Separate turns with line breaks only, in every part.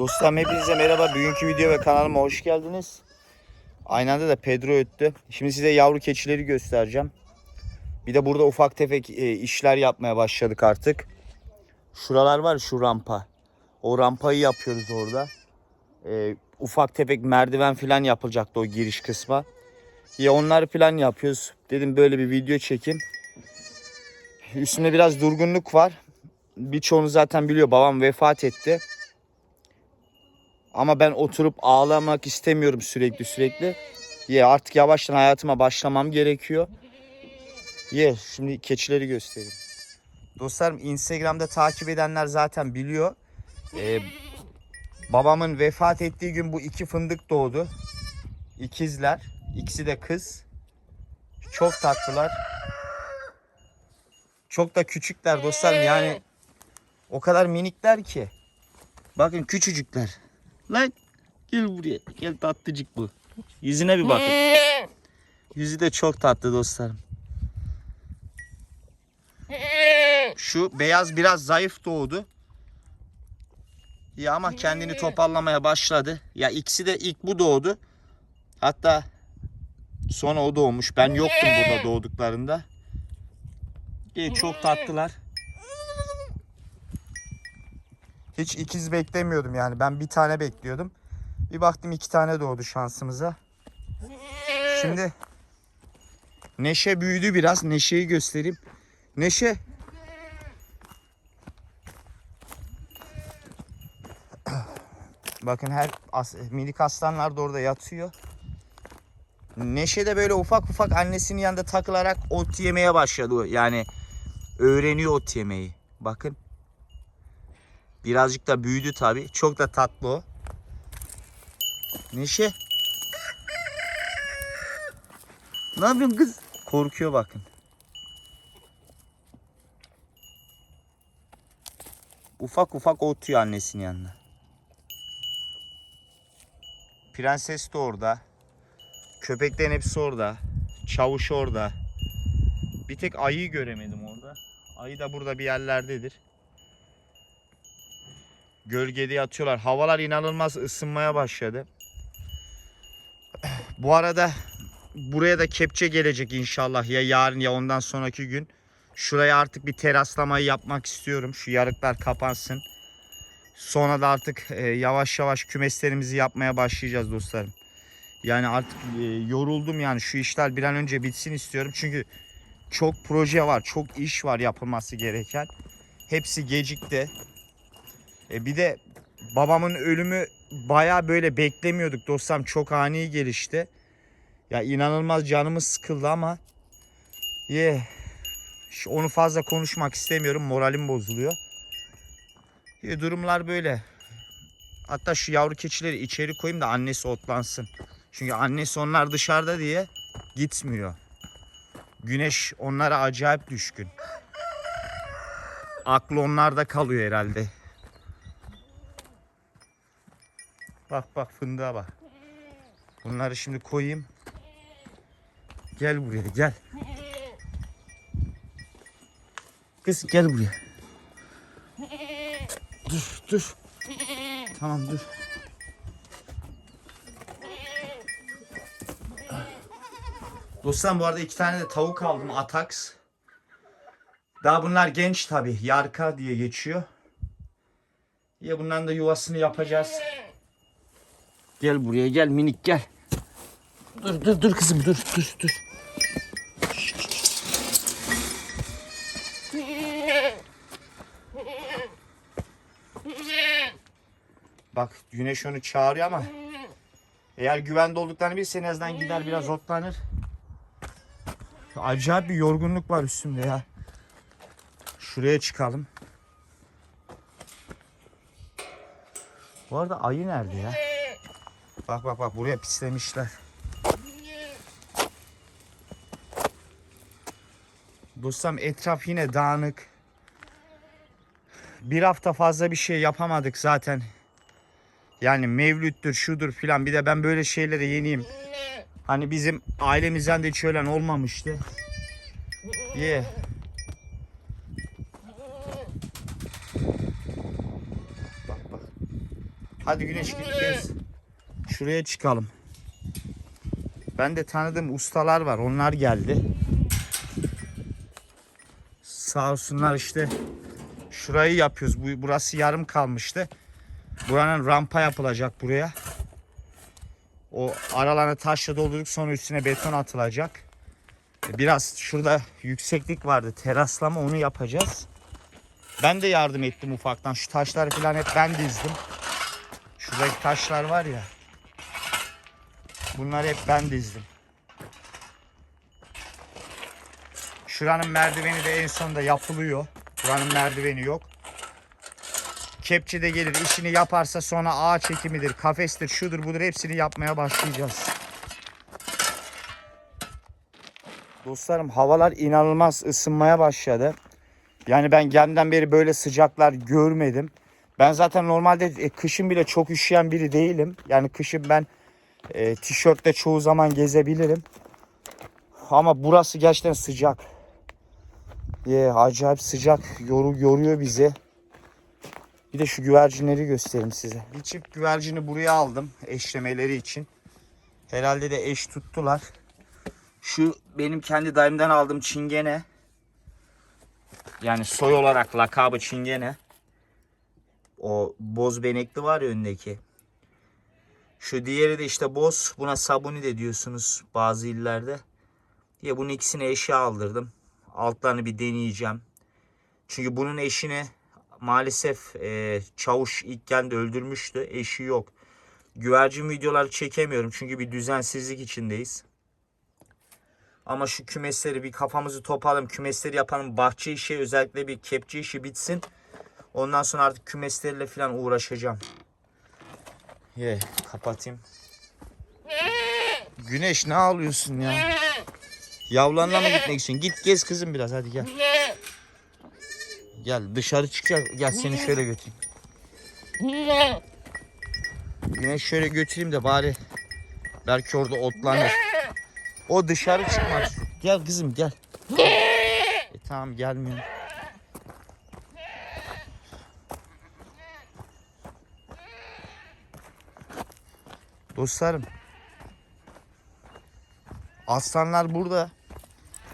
Dostlarım hepinize merhaba. Bugünkü video ve kanalıma hoş geldiniz. Aynı anda da Pedro öttü. Şimdi size yavru keçileri göstereceğim. Bir de burada ufak tefek e, işler yapmaya başladık artık. Şuralar var şu rampa. O rampayı yapıyoruz orada. E, ufak tefek merdiven falan yapılacaktı o giriş kısma. Ya onları falan yapıyoruz. Dedim böyle bir video çekeyim. Üstümde biraz durgunluk var. Birçoğunuz zaten biliyor babam vefat etti. Ama ben oturup ağlamak istemiyorum sürekli sürekli. Ye artık yavaştan hayatıma başlamam gerekiyor. Ye şimdi keçileri göstereyim. Dostlarım Instagram'da takip edenler zaten biliyor. Ee, babamın vefat ettiği gün bu iki fındık doğdu. İkizler. İkisi de kız. Çok tatlılar. Çok da küçükler dostlarım yani o kadar minikler ki. Bakın küçücükler. Lan gel buraya. Gel tatlıcık bu. Yüzüne bir bakın. Yüzü de çok tatlı dostlarım. Şu beyaz biraz zayıf doğdu. Ya ama kendini toparlamaya başladı. Ya ikisi de ilk bu doğdu. Hatta sonra o doğmuş. Ben yoktum burada doğduklarında. İyi, çok tatlılar. Hiç ikiz beklemiyordum yani. Ben bir tane bekliyordum. Bir baktım iki tane doğdu şansımıza. Şimdi Neşe büyüdü biraz. Neşe'yi göstereyim. Neşe. Bakın her as- minik aslanlar da orada yatıyor. Neşe de böyle ufak ufak annesinin yanında takılarak ot yemeye başladı. Yani öğreniyor ot yemeyi. Bakın. Birazcık da büyüdü tabi. Çok da tatlı o. Neşe. Ne yapıyorsun kız? Korkuyor bakın. Ufak ufak otuyor annesinin yanına. Prenses de orada. Köpeklerin hepsi orada. Çavuş orada. Bir tek ayıyı göremedim orada. Ayı da burada bir yerlerdedir. Gölgede yatıyorlar. Havalar inanılmaz ısınmaya başladı. Bu arada buraya da kepçe gelecek inşallah ya yarın ya ondan sonraki gün. Şuraya artık bir teraslamayı yapmak istiyorum. Şu yarıklar kapansın. Sonra da artık e, yavaş yavaş kümeslerimizi yapmaya başlayacağız dostlarım. Yani artık e, yoruldum yani şu işler bir an önce bitsin istiyorum. Çünkü çok proje var, çok iş var yapılması gereken. Hepsi gecikti. E bir de babamın ölümü baya böyle beklemiyorduk dostlarım. Çok ani gelişti. Ya inanılmaz canımız sıkıldı ama ye şu- onu fazla konuşmak istemiyorum. Moralim bozuluyor. E, durumlar böyle. Hatta şu yavru keçileri içeri koyayım da annesi otlansın. Çünkü annesi onlar dışarıda diye gitmiyor. Güneş onlara acayip düşkün. Aklı onlarda kalıyor herhalde. Bak bak fındığa bak. Bunları şimdi koyayım. Gel buraya gel. Kız gel buraya. Dur dur. Tamam dur. Dostlarım bu arada iki tane de tavuk aldım Atax. Daha bunlar genç tabi. Yarka diye geçiyor. Ya bunların da yuvasını yapacağız. Gel buraya gel minik gel. Dur dur dur kızım dur dur dur. Bak güneş onu çağırıyor ama eğer güvende olduklarını bilse en azından gider biraz otlanır. Acayip bir yorgunluk var üstümde ya. Şuraya çıkalım. Bu arada ayı nerede ya? Bak bak bak buraya pislemişler. Dostum etraf yine dağınık. Bir hafta fazla bir şey yapamadık zaten. Yani mevlüttür şudur filan bir de ben böyle şeylere yeniyim. Hani bizim ailemizden de hiç ölen olmamıştı. Ye. Bak bak. Hadi güneş git. Şuraya çıkalım. Ben de tanıdığım ustalar var. Onlar geldi. Sağ olsunlar işte. Şurayı yapıyoruz. Bu, burası yarım kalmıştı. Buranın rampa yapılacak buraya. O aralarını taşla doldurduk sonra üstüne beton atılacak. Biraz şurada yükseklik vardı. Teraslama onu yapacağız. Ben de yardım ettim ufaktan. Şu taşları falan hep ben dizdim. Şuradaki taşlar var ya. Bunları hep ben dizdim. Şuranın merdiveni de en sonunda yapılıyor. Buranın merdiveni yok. Kepçe de gelir işini yaparsa sonra ağ çekimidir, kafestir, şudur budur hepsini yapmaya başlayacağız. Dostlarım havalar inanılmaz ısınmaya başladı. Yani ben geldiğimden beri böyle sıcaklar görmedim. Ben zaten normalde e, kışın bile çok üşüyen biri değilim. Yani kışın ben e, tişörtle çoğu zaman gezebilirim. Ama burası gerçekten sıcak. Ye, acayip sıcak. Yoru, yoruyor bizi. Bir de şu güvercinleri göstereyim size. Bir çift güvercini buraya aldım eşlemeleri için. Herhalde de eş tuttular. Şu benim kendi dayımdan aldığım çingene. Yani soy olarak lakabı çingene. O boz benekli var ya öndeki. Şu diğeri de işte boz. Buna sabuni de diyorsunuz bazı illerde. Diye bunun ikisini eşe aldırdım. Altlarını bir deneyeceğim. Çünkü bunun eşini maalesef e, çavuş ilk geldi öldürmüştü. Eşi yok. Güvercin videoları çekemiyorum çünkü bir düzensizlik içindeyiz. Ama şu kümesleri bir kafamızı toplayalım. Kümesleri yapalım. Bahçe işi özellikle bir kepçe işi bitsin. Ondan sonra artık kümeslerle falan uğraşacağım. Ye kapatayım. Güneş ne ağlıyorsun ya? Yavlanla mı gitmek için? Git gez kızım biraz hadi gel. Gel dışarı çıkacak. Gel seni şöyle götüreyim. Güneş şöyle götüreyim de bari belki orada otlanır. O dışarı çıkmaz. Gel kızım gel. E, tamam gelmiyor. Dostlarım. Aslanlar burada.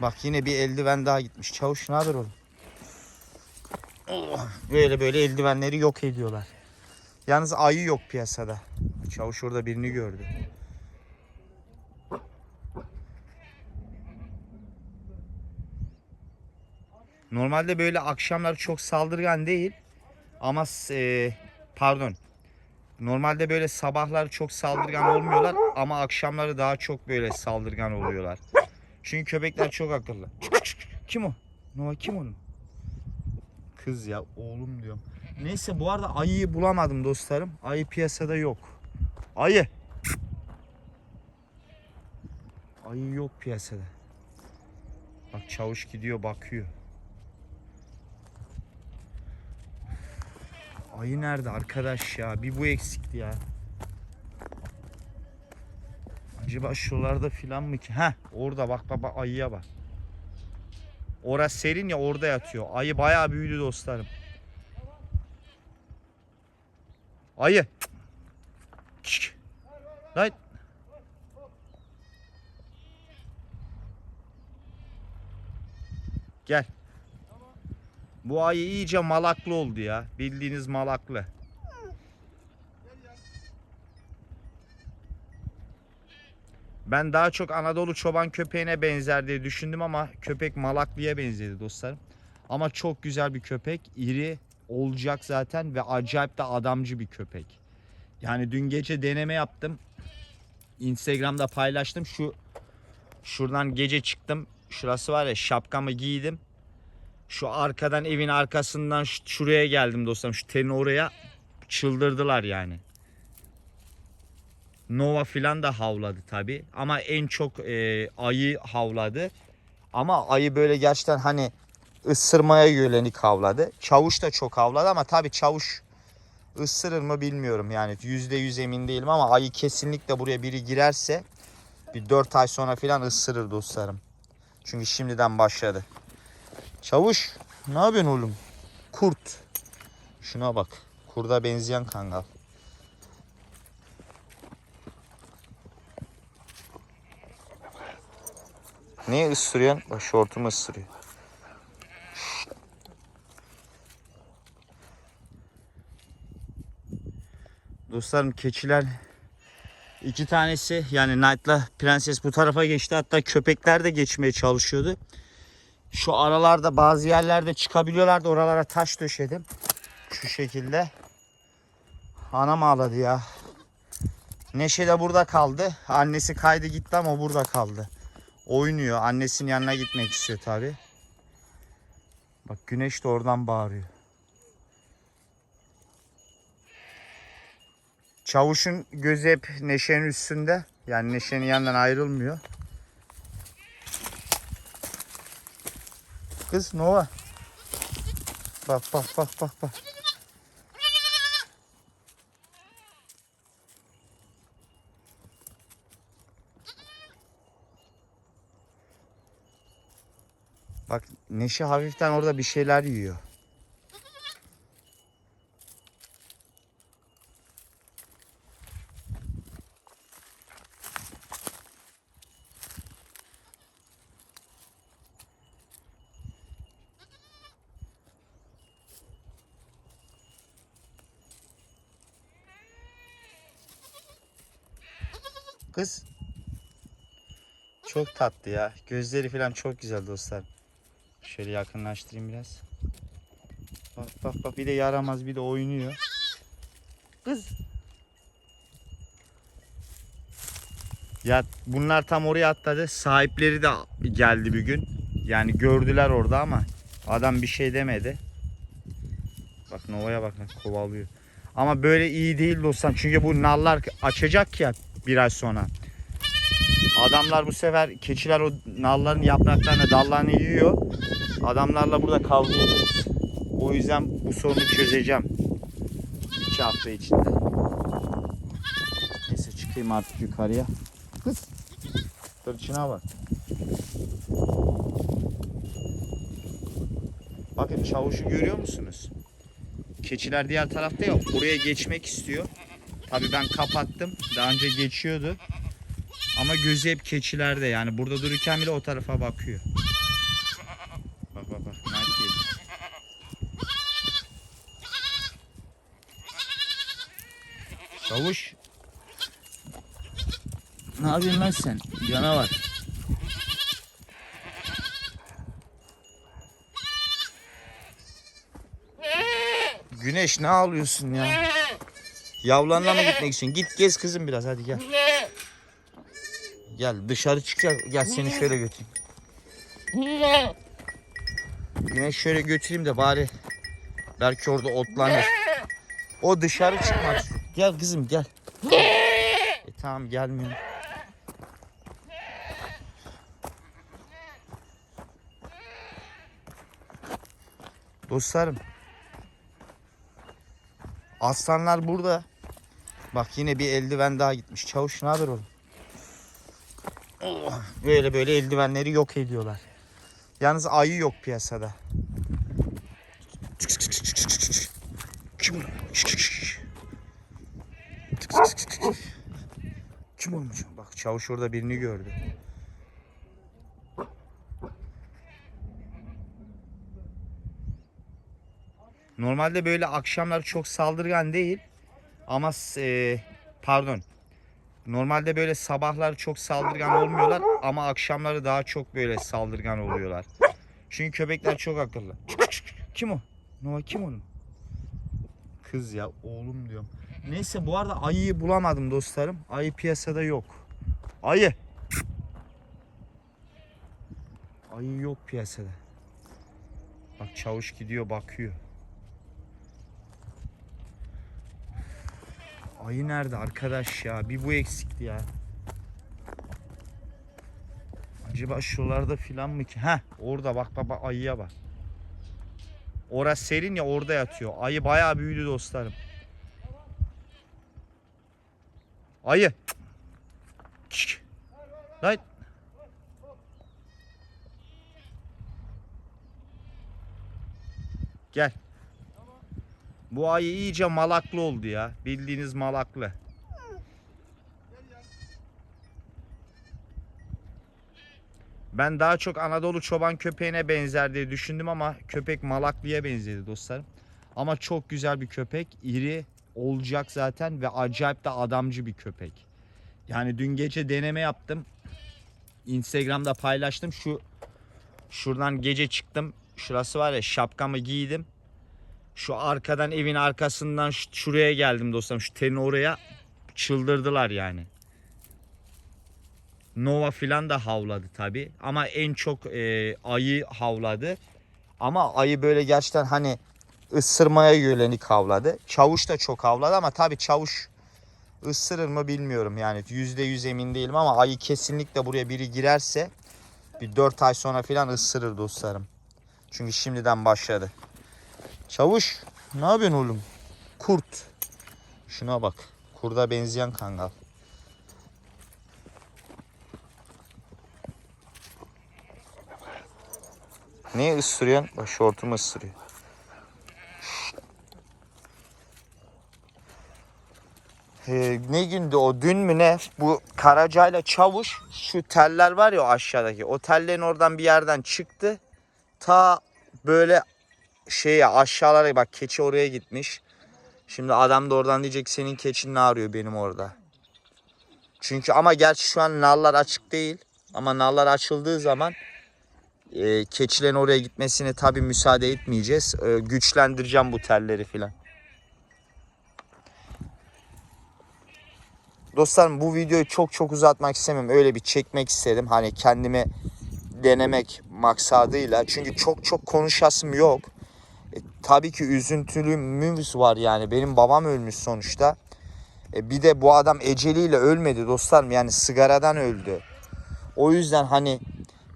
Bak yine bir eldiven daha gitmiş. Çavuş ne haber oğlum? Böyle böyle eldivenleri yok ediyorlar. Yalnız ayı yok piyasada. Çavuş orada birini gördü. Normalde böyle akşamlar çok saldırgan değil. Ama e, pardon. Normalde böyle sabahlar çok saldırgan olmuyorlar ama akşamları daha çok böyle saldırgan oluyorlar. Çünkü köpekler çok akıllı. Kim o? Nova kim onun? Kız ya oğlum diyorum. Neyse bu arada ayıyı bulamadım dostlarım. Ayı piyasada yok. Ayı. Ayı yok piyasada. Bak çavuş gidiyor bakıyor. Ayı nerede arkadaş ya? Bir bu eksikti ya. Acaba şuralarda filan mı ki? Heh orada bak bak ayıya bak. Orası serin ya orada yatıyor. Ayı bayağı büyüdü dostlarım. Ayı. Şşş. Lan. Gel. Bu ayı iyice malaklı oldu ya. Bildiğiniz malaklı. Ben daha çok Anadolu çoban köpeğine benzer diye düşündüm ama köpek malaklıya benzedi dostlarım. Ama çok güzel bir köpek. İri olacak zaten ve acayip de adamcı bir köpek. Yani dün gece deneme yaptım. Instagram'da paylaştım. Şu şuradan gece çıktım. Şurası var ya şapkamı giydim. Şu arkadan evin arkasından şuraya geldim dostlarım. Şu tenin oraya çıldırdılar yani. Nova filan da havladı tabi. Ama en çok e, ayı havladı. Ama ayı böyle gerçekten hani ısırmaya yönelik havladı. Çavuş da çok havladı ama tabi çavuş ısırır mı bilmiyorum. Yani yüzde yüz emin değilim ama ayı kesinlikle buraya biri girerse bir 4 ay sonra filan ısırır dostlarım. Çünkü şimdiden başladı. Çavuş ne yapıyorsun oğlum? Kurt. Şuna bak. Kurda benzeyen kangal. Niye ısırıyorsun? Bak şortumu ısırıyor. Dostlarım keçiler iki tanesi yani Knight'la prenses bu tarafa geçti. Hatta köpekler de geçmeye çalışıyordu. Şu aralarda bazı yerlerde çıkabiliyorlardı. Oralara taş döşedim. Şu şekilde. Anam ağladı ya. Neşe de burada kaldı. Annesi kaydı gitti ama burada kaldı. Oynuyor. Annesinin yanına gitmek istiyor tabi. Bak güneş de oradan bağırıyor. Çavuşun gözü hep Neşe'nin üstünde. Yani Neşe'nin yanından ayrılmıyor. Kız Nova. Bak bak bak bak bak. Bak Neşe hafiften orada bir şeyler yiyor. Kız. Çok tatlı ya. Gözleri falan çok güzel dostlar. Şöyle yakınlaştırayım biraz. Bak bak bak bir de yaramaz bir de oynuyor. Kız. Ya bunlar tam oraya atladı. Sahipleri de geldi bir gün. Yani gördüler orada ama adam bir şey demedi. Bak Nova'ya bak kovalıyor. Ama böyle iyi değil dostlar. Çünkü bu nallar açacak ya bir ay sonra. Adamlar bu sefer keçiler o nalların yapraklarını dallarını yiyor. Adamlarla burada kavga ediyoruz. O yüzden bu sorunu çözeceğim. İki hafta içinde. Neyse çıkayım artık yukarıya. Kız. Tırçına bak. Bakın çavuşu görüyor musunuz? Keçiler diğer tarafta ya. Oraya geçmek istiyor. Tabii ben kapattım. Daha önce geçiyordu. Ama gözü hep keçilerde yani. Burada dururken bile o tarafa bakıyor. Bak bak bak. Night geliyor. Çavuş. Ne yapıyorsun lan sen? Canavar. Güneş ne ağlıyorsun ya? Yavlanla mı gitmek için? Git gez kızım biraz hadi gel. Gel dışarı çık gel, gel seni şöyle götüreyim. Güneş şöyle götüreyim de bari belki orada otlanır. O dışarı çıkmak. Gel kızım gel. E, tamam gelmiyor. Dostlarım. Aslanlar burada. Bak yine bir eldiven daha gitmiş. Çavuş ne haber oğlum? Böyle böyle eldivenleri yok ediyorlar. Yalnız ayı yok piyasada. Kim o? Kim olmuş? Bak çavuş orada birini gördü. Normalde böyle akşamlar çok saldırgan değil. Ama e, pardon. Normalde böyle sabahlar çok saldırgan olmuyorlar ama akşamları daha çok böyle saldırgan oluyorlar. Çünkü köpekler çok akıllı. Kim o? Nova kim onun? Kız ya oğlum diyorum. Neyse bu arada ayıyı bulamadım dostlarım. Ayı piyasada yok. Ayı. Ayı yok piyasada. Bak çavuş gidiyor bakıyor. Ayı nerede arkadaş ya? Bir bu eksikti ya. Acaba şuralarda filan mı ki? Heh orada bak baba ayıya bak. Orası serin ya orada yatıyor. Ayı bayağı büyüdü dostlarım. Ayı. Şşş. Lan. Gel. Bu ayı iyice malaklı oldu ya. Bildiğiniz malaklı. Ben daha çok Anadolu çoban köpeğine benzer diye düşündüm ama köpek Malaklı'ya benzedi dostlarım. Ama çok güzel bir köpek. İri olacak zaten ve acayip de adamcı bir köpek. Yani dün gece deneme yaptım. Instagram'da paylaştım. Şu şuradan gece çıktım. Şurası var ya şapkamı giydim. Şu arkadan evin arkasından şuraya geldim dostlarım. Şu telin oraya çıldırdılar yani. Nova filan da havladı tabi ama en çok e, ayı havladı. Ama ayı böyle gerçekten hani ısırmaya yönelik havladı. Çavuş da çok havladı ama tabi çavuş ısırır mı bilmiyorum yani yüzde yüz emin değilim ama ayı kesinlikle buraya biri girerse bir 4 ay sonra filan ısırır dostlarım. Çünkü şimdiden başladı. Çavuş ne yapıyorsun oğlum? Kurt. Şuna bak. Kurda benzeyen kangal. Niye ısırıyorsun? Bak şortumu ısırıyor. Ee, ne gündü o dün mü ne bu Karaca'yla Çavuş şu teller var ya aşağıdaki o tellerin oradan bir yerden çıktı ta böyle şeye aşağılara bak keçi oraya gitmiş şimdi adam da oradan diyecek senin keçin ne arıyor benim orada çünkü ama gerçi şu an nallar açık değil ama nallar açıldığı zaman e, keçilerin oraya gitmesine tabi müsaade etmeyeceğiz E, güçlendireceğim bu telleri filan Dostlarım bu videoyu çok çok uzatmak istemiyorum. Öyle bir çekmek istedim. Hani kendimi denemek maksadıyla. Çünkü çok çok konuşasım yok. E, tabii ki üzüntülümüz var yani. Benim babam ölmüş sonuçta. E, bir de bu adam eceliyle ölmedi dostlarım. Yani sigaradan öldü. O yüzden hani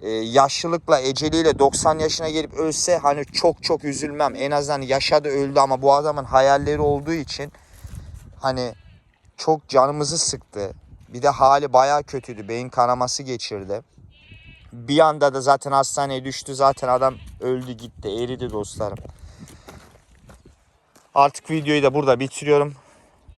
e, yaşlılıkla eceliyle 90 yaşına gelip ölse hani çok çok üzülmem. En azından yaşadı öldü ama bu adamın hayalleri olduğu için hani çok canımızı sıktı. Bir de hali bayağı kötüydü. Beyin kanaması geçirdi. Bir anda da zaten hastaneye düştü. Zaten adam öldü gitti. Eridi dostlarım. Artık videoyu da burada bitiriyorum.